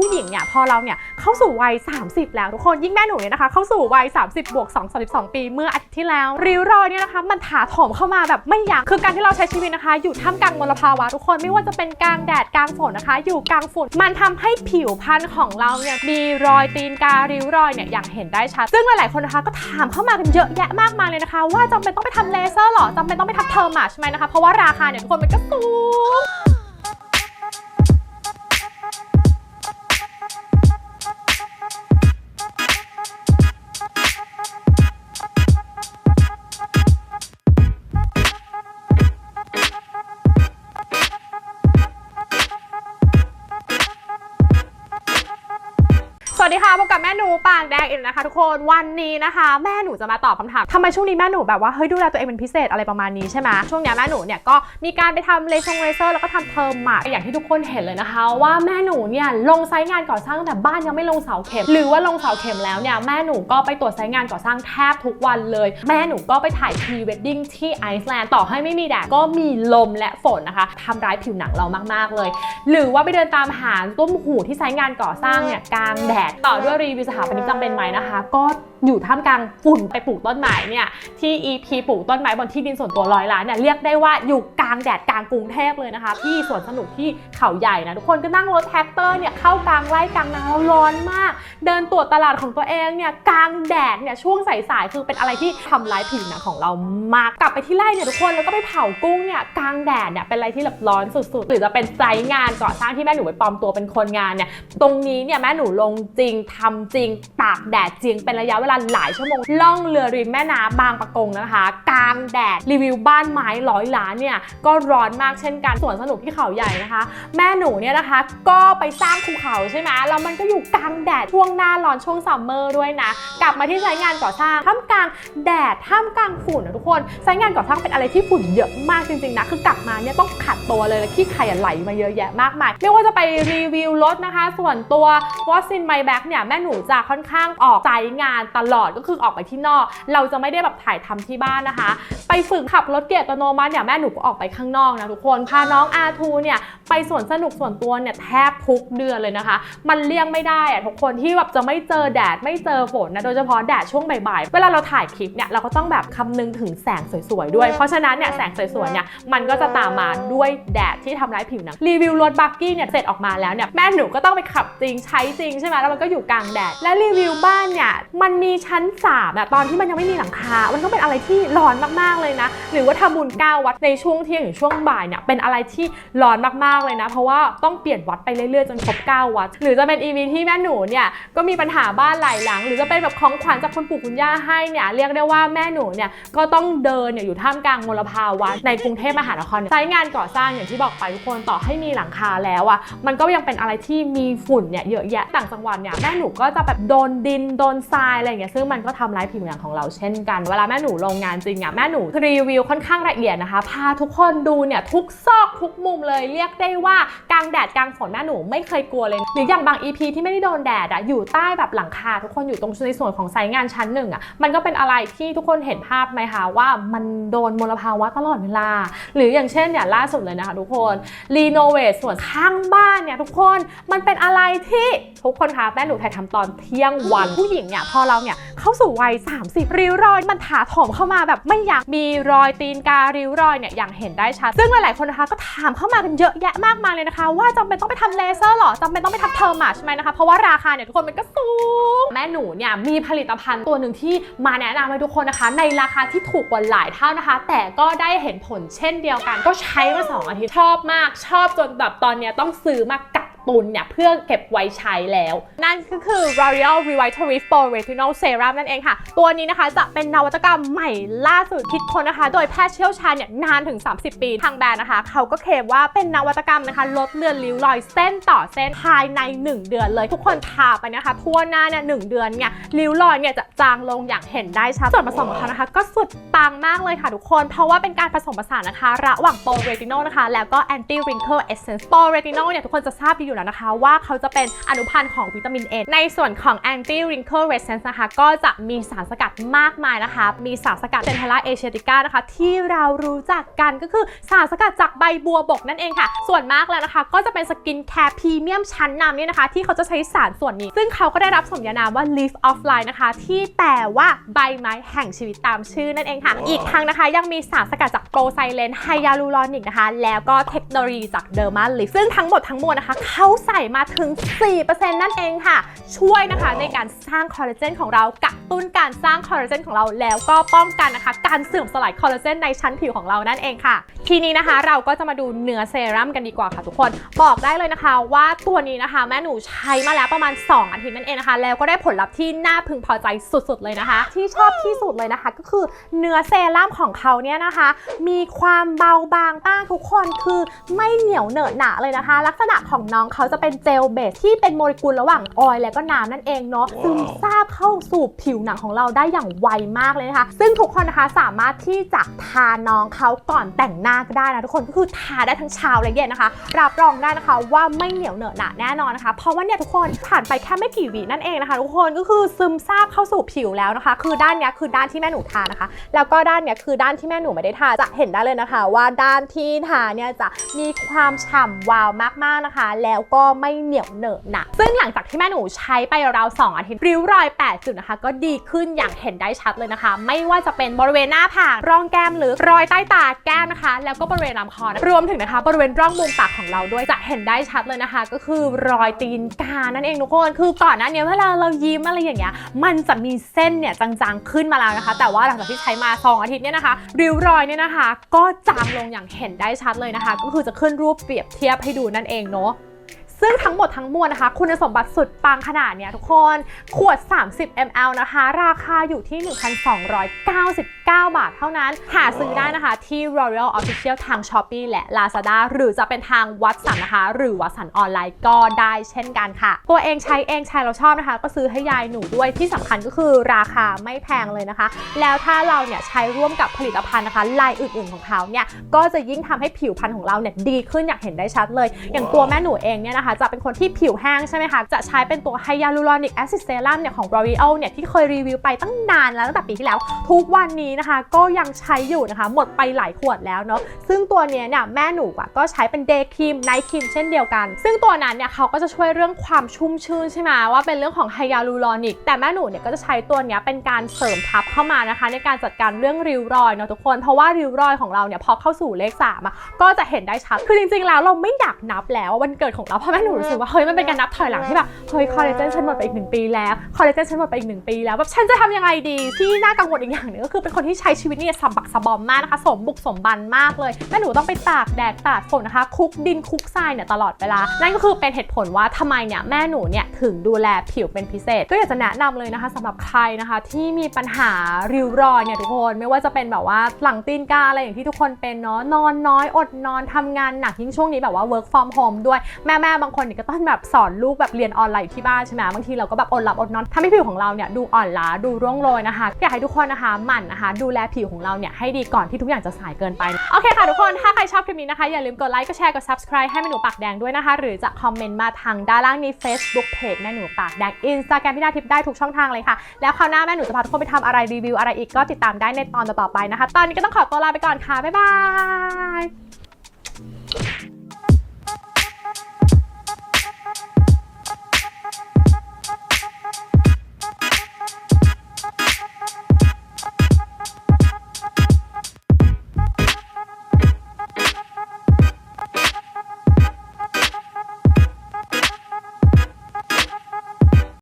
ผู้หญิงเนี่ยพอเราเนี่ยเข้าสู่วัย 30 แล้วทุกคนยิ่งแม่หนูเนี่ยนะคะเข้าสู่วัย 30 บวก 2 32 ปีเมื่ออาทิตย์ที่แล้วริ้วรอยเนี่ยนะคะมันถาถมเข้ามาแบบไม่ยั้งคือการที่เราใช้ชีวิตนะคะ อยู่ท่ามกลางมลภาวะทุกคนไม่ว่าจะเป็นกลางแดดกลางฝนนะคะ อยู่กลางฝุ่นมันทำให้ผิวพรรณของเราเนี่ยมีรอยตีนการิ้วรอยเนี่ยอย่างเห็นได้ชัด ซึ่งหลายๆคนนะคะก็ถามเข้ามากันเยอะแยะมากมายเลยนะคะ ว่าจำเป็นต้องไปทำเลเซอร์หรอจำเป็นต้องไปทำเทอร์มาใช่ไหมนะคะเพราะว่าราคาเนี่ยทุกคนมันก็สูง ปากแดงอีกนะคะ ทุกคนวันนี้นะคะ แม่หนูจะมาตอบคำถามทำไมช่วงนี้แม่หนูแบบว่าเฮ้ยดูแลตัวเองเป็นพิเศษอะไรประมาณนี้ใช่ไหมช่วงเนี้ยแม่หนูเนี่ยก็มีการไปทำเลเซอร์เลเซอร์แล้วก็ทำเทอมหมาอย่างที่ทุกคนเห็นเลยนะคะ ว่าแม่หนูเนี่ยลงไซต์งานก่อสร้างตั้งแต่บ้านยังไม่ลงเสาเข็ม หรือว่าลงเสาเข็มแล้วเนี่ยแม่หนูก็ไปตรวจไซต์งานก่อสร้างแทบทุกวันเลย แม่หนูก็ไปถ่ายพรีเวดดิ้งที่ไอซ์แลนด์ต่อให้ไม่มีแดดก็มีลมและฝนนะคะทำร้ายผิวหนังเรามากๆเลย หรือว่าไปเดินตามหาต้มหูที่ไซต์งานก่อสร้างเนี่ยกลางแดดต่อด้วยรีวิวสถาปนิกจำเป็นไหมนะคะ ก็อยู่ท่ามกลางฝุ่นไปปลูกต้นไม้เนี่ยที่ EP ปลูกต้นไม้บนที่ดินส่วนตัวร้อยล้านเนี่ยเรียกได้ว่าอยู่ ลางแดดกลางกรุงเทพเลยนะคะ ที่สวนสนุกที่เขาใหญ่นะทุกคนก็นั่งรถแท็กเตอร์เนี่ยเข้ากลางไร่กลางนาแล้วร้อนมาก เดินตรวจตลาดของตัวเองเนี่ยกลางแดดเนี่ยช่วงสายๆคือเป็นอะไรที่ทำร้ายผิวหนังของเรามากกลับไปที่ไร่เนี่ยทุกคนแล้วก็ไปเผากุ้งเนี่ยกลางแดดเนี่ยเป็นอะไรที่แบบร้อนสุดๆ หรือจะเป็นไซต์งานก่อสร้างที่แม่หนูไปปลอมตัวเป็นคนงานเนี่ยตรงนี้เนี่ยแม่หนูลงจริงทำจริงตากแดดจริงเป็นระยะเวลาหลายชั่วโมงล่องเรือริมแม่น้ำบางปะกงนะคะ กลางแดดรีวิวบ้านไม้ร้อยล้านเนี่ยก็ร้อนมากเช่นกันสวนสนุกที่เขาใหญ่นะคะ แม่หนูเนี่ยนะคะ ก็ไปสร้างภูเขาใช่ไหมแล้วมันก็อยู่กลางแดดช่วงหน้าร้อนช่วงซัมเมอร์ด้วยนะ กลับมาที่ใช้งานก่อสร้างท่ามกลางแดดท่ามกลางฝุ่นนะทุกคนใช้งานก่อสร้างเป็นอะไรที่ฝุ่นเยอะมากจริงๆนะคือกลับมาเนี่ยต้องขัดตัวเลยแล้วขี้ไข่ไหลมาเยอะแยะมากมายไม่ว่าจะไปรีวิวรถนะคะ ส่วนตัว What's in my bag เนี่ยแม่หนูจะค่อนข้างออกใจงานตลอดก็คือออกไปที่นอก เราจะไม่ได้แบบถ่ายทำที่บ้านนะคะ ไปฝึกขับรถเกียร์อัตโนมัติเนี่ยแม่หนูก็ออกไปข้างนอกนะทุกคน พาน้องอาทูเนี่ยไปสวนสนุกส่วนตัวเนี่ยแทบทุกเดือนเลยนะคะ มันเลี่ยงไม่ได้อะทุกคนที่แบบจะไม่เจอแดดไม่เจอฝนนะโดยเฉพาะแดดช่วงบ่ายๆ เวลาเราถ่ายคลิปเนี่ยเราก็ต้องแบบคำนึงถึงแสงสวยๆด้วย เพราะฉะนั้นเนี่ยแสงสวยๆเนี่ยมันก็จะตามมาด้วยแดดที่ทำร้ายผิวหนังรีวิวรถบักกี้เนี่ยเสร็จออกมาแล้วเนี่ยแม่หนูก็ต้องไปขับจริงใช้จริงใช่ไหมแล้วมันก็อยู่กลางแดดและรีวิวบ้านเนี่ยมันมีชั้นสามอะตอนที่มันยังไม่มีหลังคา มันก็เป็นอะไรที่ร้อนมากๆเลยนะ หรือว่าทำบุญเก้าวัดในช่วงเที่ยงหรือช่วงบ่ายเนี่ยเป็นอะไรที่ร้อนมากๆเลยนะ เพราะว่าต้องเปลี่ยนวัดไปเรื่อยๆจนครบ9วัด หรือจะเป็น EV ที่แม่หนูเนี่ยก็มีปัญหาบ้านหลายหลัง หรือจะเป็นแบบของขวัญจากคุณปู่คุณย่าให้เนี่ยเรียกได้ว่าแม่หนูเนี่ยก็ต้องเดินเนี่ยอยู่ท่ามกลางมลภาวะในกรุงเทพมหานครเนี่ยใช้งานก่อสร้างอย่างที่บอกไปทุกคนต่อให้มีหลังคาแล้วอะมันก็ยังเป็นอะไรที่มีฝุ่นเนี่ยเยอะแยะต่างจังหวัดเนี่ยแม่หนูก็จะแบบโดนดินโดนทรายอะไรอย่างเงี้ยซึ่งมันก็ทำร้ายผิวหนังของเราเช่นกัน เวลาแม่หนูลงงานจริงอะแม่หนูรีวิวค่อนข้างละเอียดนะคะพาทุกคนดูเนี่ยทุกซอกทุกมุมเลยเรียกได้ว่ากลางแดดกลางฝนแม่หนูไม่เคยกลัวเลย หรืออย่างบาง EP ที่ไม่ได้โดนแดดอะอยู่ใต้แบบหลังคา ทุกคนอยู่ตรงในส่วนของไซต์งานชั้นหนึ่งอะมันก็เป็นอะไรที่ทุกคนเห็นภาพไหมคะว่ามันโดนมลภาวะตลอดเวลา หรืออย่างเช่นเนี่ยล่าสุดเลยนะคะทุกคนรีโนเวทส่วนข้างบ้านเนี่ยทุกคนมันเป็นอะไรที่ทุกคนคะแม่หนูถ่ายทำตอนเที่ยงวันผู้หญิงเนี่ยพอเราเนี่ยเข้าสู่วัย 30 ริ้วรอย มันถาถมเข้ามาแบบไม่อยั้งมีรอยตีนการิ้วรอยเนี่ยอย่างเห็นได้ชัด ซึ่งหลายๆคนนะคะก็ถามเข้ามากันเยอะแยะมากมายเลยนะคะ ว่าจำเป็นต้องไปทำเลเซอร์หรอจำเป็นต้องไปทำเทอร์มาใช่ไหมนะคะ เพราะว่าราคาเนี่ยทุกคนมันก็สูง แม่หนูเนี่ยมีผลิตภัณฑ์ตัวหนึ่งที่มาแนะนำให้ทุกคนนะคะ ในราคาที่ถูกกว่าหลายเท่านะคะ แต่ก็ได้เห็นผลเช่นเดียวกัน ก็ใช้มา2องอาทิตย์ชอบมาก ชอบจนแบบตอนเนี้ยต้องซื้อมากัก ตุนเนี่ยเพื่อเก็บไว้ใช้แล้ว นั่นก็คือ L'Oreal Revitalift for Retinol Serum นั่นเองค่ะ ตัวนี้นะคะจะเป็นนวัตกรรมใหม่ล่าสุดคิดค้นนะคะ โดยแพทย์เชี่ยวชาญเนี่ยนานถึง 30 ปี ทางแบรนด์นะคะ เขาก็เคลมว่าเป็นนวัตกรรมนะคะ ลดเลือนริ้วรอยเส้นต่อเส้นภายใน 1 เดือนเลย ทุกคนทาไปนะคะ ทั่วหน้าเนี่ยหนึ่งเดือนเนี่ยริ้วรอยเนี่ยจะ จางลงอย่างเห็นได้ชัดส่วนผสมของเขานะคะ ก็สุดปังมากเลยค่ะทุกคน เพราะว่าเป็นการผสมผสานนะคะ ระหว่างโปรเรตินอลนะคะ แล้วก็แอนตี้ริงเกิลเอเซนส์โปรเรตินอลเนี่ยทุกคนจะทราบดีอยู่แล้วนะคะ ว่าเขาจะเป็นอนุพันธ์ของวิตามิน A ในส่วนของ anti wrinkle resistance นะคะก็จะมีสารสกัดมากมายนะคะ มีสารสกัดเซนเทล่าเอเชติก้านะคะ ที่เรารู้จักกันก็คือสารสกัดจากใบบัวบกนั่นเองค่ะ ส่วนมากแล้วนะคะ ก็จะเป็นสกินแคร์พรีเมียมชั้นนำเนี่ยนะคะ ที่เขาจะใช้สารส่วนนี้ ซึ่งเขาก็ได้รับสมญานามว่า leaf of life นะคะที่แปลว่าใบไม้แห่งชีวิตตามชื่อนั่นเองค่ะ อีกทั้งนะคะยังมีสารสกัดจากโปรไซเลนไฮยาลูรอนิกนะคะ แล้วก็เทคโนโลยีจากเดอร์มาลิฟซึ่งทั้งหมดทั้งมวลนะคะ เขาใส่มาถึง 4%นั่นเองค่ะ ช่วยนะคะในการสร้างคอลลาเจนของเรากระตุ้นการสร้างคอลลาเจนของเราแล้วก็ป้องกันนะคะ การเสื่อมสลายคอลลาเจนในชั้นผิวของเรานั่นเองค่ะทีนี้นะคะเราก็จะมาดูเนื้อเซรั่มกันดีกว่าค่ะทุกคน บอกได้เลยนะคะ ว่าตัวนี้นะคะ แม่หนูใช้มาแล้วประมาณ 2 อาทิตย์นั่นเองนะคะ แล้วก็ได้ผลลัพธ์ที่น่าพึงพอใจสุดๆเลยนะคะ ที่ชอบที่สุดเลยนะคะ ก็คือเนื้อเซรั่มของเขาเนี่ยนะคะ มีความเบาบางป้ากทุกคนคือไม่เหนียวเหนอะหนะเลยนะคะ ลักษณะของน้องเขาจะเป็นเจลเบสที่เป็นโมเลกุลระหว่างออยล์และก็น้ำนั่นเองเนาะซึมซาบเข้าสู่ผิวหนังของเราได้อย่างไวมากเลยนะคะ ซึ่งทุกคนนะคะสามารถที่จะทาน้องเขาก่อนแต่งหน้าก็ได้นะทุกคนก็คือทาได้ทั้งเช้าและเย็นนะคะรับรองได้นะคะว่าไม่เหนียวเหนอะหนะแน่นอนนะคะ เพราะว่าเนี่ยทุกคนผ่านไปแค่ไม่กี่วินั่นเองนะคะ ทุกคนก็คือซึมซาบเข้าสู่ผิวแล้วนะคะ คือด้านเนี้ยคือด้านที่แม่หนูทานะคะ แล้วก็ด้านเนี้ยคือด้านที่แม่หนูไม่ได้ทาจะเห็นได้เลยนะคะ ว่าด้านที่ทาเนี่ยจะมีความฉ่ำวาวมากๆนะคะ แล้วก็ไม่เหนียวเหนอะหนะซึ่งหลังจากที่แม่หนูใช้ไปราวๆ2อาทิตย์ริ้วรอย 8 จุดนะคะ ก็ดีขึ้นอย่างเห็นได้ชัดเลยนะคะ ไม่ว่าจะเป็นบริเวณหน้าผากร่องแก้มหรือรอยใต้ตาแก้มนะคะแล้วก็บริเวณลำคอนะรวมถึงนะคะ บริเวณร่องมุมปากของเราด้วยจะเห็นได้ชัดเลยนะคะ ก็คือรอยตีนกานั่นเองทุกคน คือก่อนหน้านี้เวลาเรายิ้มอะไรอย่างเงี้ยมันจะมีเส้นเนี่ยจางๆขึ้นมาแล้วนะคะ แต่ว่าหลังจากที่ใช้มา2อาทิตย์เนี่ยนะคะ ริ้วรอยเนี่ยนะคะ ก็จางลงอย่างเห็นได้ชัดเลยนะคะ ก็คือจะขึ้นรูปเปรียบเทียบให้ดูนั่นเองเนาะ ซึ่งทั้งหมดทั้งมวลนะคะ คุณสมบัติสุดปังขนาดเนี้ยทุกคน ขวด 30 ml นะคะ ราคาอยู่ที่ 1,299 บาทเท่านั้น หาซื้อได้นะคะที่ L'Oreal Official ทาง Shopee และ Lazada หรือจะเป็นทางวัดสันนะคะ หรือวัดสันออนไลน์ก็ได้เช่นกันค่ะ ตัวเองใช้เองใช้เราชอบนะคะ ก็ซื้อให้ยายหนูด้วยที่สำคัญก็คือราคาไม่แพงเลยนะคะ แล้วถ้าเราเนี่ยใช้ร่วมกับผลิตภัณฑ์นะคะลายอื่น ๆของเขาเนี่ยก็จะยิ่งทำให้ผิวพรรณของเราเนี่ยดีขึ้นอย่างเห็นได้ชัดเลย อย่างตัวแม่หนูเองเนี่ยนะคะจะเป็นคนที่ผิวแห้งใช่ไหมคะ จะใช้เป็นตัวไฮยาลูรอนิกแอซิดเซรั่มเนี่ยของ L'Oreal เนี่ยที่เคยรีวิวไปตั้งนานแล้วตั้งแต่ปีที่แล้ว ทุกวันนี้นะคะก็ยังใช้อยู่นะคะ หมดไปหลายขวดแล้วเนาะซึ่งตัวเนี้ยเนี่ยแม่หนูก็ใช้เป็นเดย์ครีมไนท์ครีมเช่นเดียวกัน ซึ่งตัวนั้นเนี่ยเขาก็จะช่วยเรื่องความชุ่มชื่นใช่ไหมว่าเป็นเรื่องของไฮยาลูรอนิกแต่แม่หนูเนี่ยก็จะใช้ตัวเนี้ยเป็นการเสริมทับเข้ามานะคะ ในการจัดการเรื่องริ้วรอยเนาะทุกคน เพราะว่าริ้วรอยของเราเนี่ยพอเข้าสู่เลขสามอะก็จะเห็นได้ชัดคือจริงๆแล้วเราไม่อยากนับแล้ววันเกิดของเราเพรแม่หนูรู้สึกว่าเฮ้ยมันเป็นการนับถอยหลังที่แบบเฮ้ยคอลลาเจนฉันหมดไปอีกหนึ่งปีแล้วคอลลาเจนฉันหมดไปอีกหนึ่งปีแล้วแบบฉันจะทำยังไงดีที่น่ากังวลอีกอย่างหนึงก็คือเป็นคนที่ใช้ชีวิตเนี่ยสมบักสะบอมมากนะคะสมบุกสมบันมากเลยแม่หนูต้องไปตากแดดตากฝนนะคะคลุกดินคลุกทรายเนี่ยตลอดเวลานั่นก็คือเป็นเหตุผลว่าทำไมเนี่ยแม่หนูเนี่ยถึงดูแลผิวเป็นพิเศษ ก็อยากจะแนะนำเลยนะคะสำหรับใครนะคะที่มีปัญหาริ้วรอยเนี่ยทุกคนไม่ว่าจะเป็นแบบว่าหลังตีนกาอะไรอย่างที่ทุกคนเป็นเนาะนอนน้อยอดนอนทำงานหนักยิ่งช่วงนี้แบบว่า work from home ด้วยแม่ๆบางคนเนี่ยก็ต้องแบบสอนลูกแบบเรียนออนไลน์อยู่ที่บ้านใช่ไหมบางทีเราก็แบบอดหลับอดนอนทำให้ผิวของเราเนี่ยดูอ่อนล้าดูร่วงโรยนะคะอยากให้ทุกคนนะคะหมั่นนะคะ ดูแลผิวของเราเนี่ยให้ดีก่อนที่ทุกอย่างจะสายเกินไปโอเคค่ะทุกคนถ้าใครชอบคลิปนี้นะคะอย่าลืมกดไลค์กดแชร์กด subscribe ให้แม่หนูปากแดงด้วยนะคะ หรือจะคอมเมนต์มาทางด้านล่างนี้ Facebook Page แม่หนูปากแดง Instagram พี่นาทิพย์ได้ทุกช่องทางเลยค่ะ แล้วคราวหน้าแม่หนูจะพาทุกคนไปทำอะไรรีวิวอะไรอีกก็ติดตามได้ในตอนต่อๆไปนะคะ ตอนนี้ก็ต้องขอตัวลาไปก่อนค่ะบ๊ายบาย